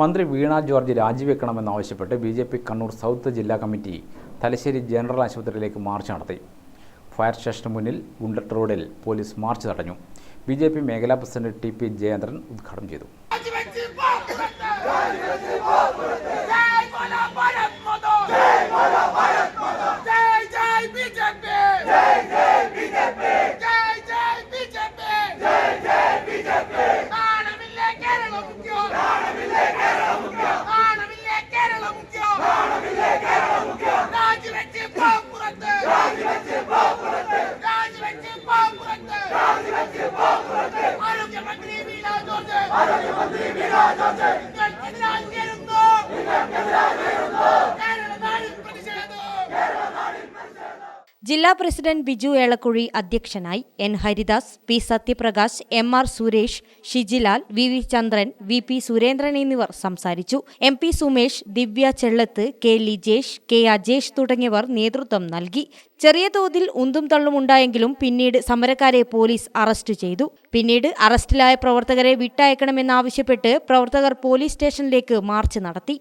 മന്ത്രി Veena George രാജിവെക്കണമെന്നാവശ്യപ്പെട്ട് B J P Kannur south ജില്ലാ committee Thalassery general ആശുപത്രിയിലേക്ക് മാർച്ച് നടത്തി. ഫയർ സ്റ്റേഷന് മുന്നിൽ ഗുണ്ടട്ട് റോഡിൽ പോലീസ് മാർച്ച് തടഞ്ഞു. ബി ജെ പി മേഖലാ പ്രസിഡന്റ് ടി പി ജയേന്ദ്രൻ ഉദ്ഘാടനം ചെയ്തു. आरोग्य मंत्री वीणा जोशी आरोग्य ജില്ലാ പ്രസിഡന്റ് ബിജു ഏളക്കുഴി അധ്യക്ഷനായി N Haridas P Sathyaprakash M R Suresh Shijilal V V Chandran V P Surendran എന്നിവർ സംസാരിച്ചു. M P Sumesh Divya Chellath K Lijesh K Ajesh തുടങ്ങിയവർ നേതൃത്വം നൽകി. ചെറിയ തോതിൽ ഉന്തും തള്ളുമുണ്ടായെങ്കിലും പിന്നീട് സമരക്കാരെ പോലീസ് അറസ്റ്റ് ചെയ്തു. പിന്നീട് അറസ്റ്റിലായ പ്രവർത്തകരെ വിട്ടയക്കണമെന്നാവശ്യപ്പെട്ട് പ്രവർത്തകർ പോലീസ് സ്റ്റേഷനിലേക്ക് മാർച്ച് നടത്തി.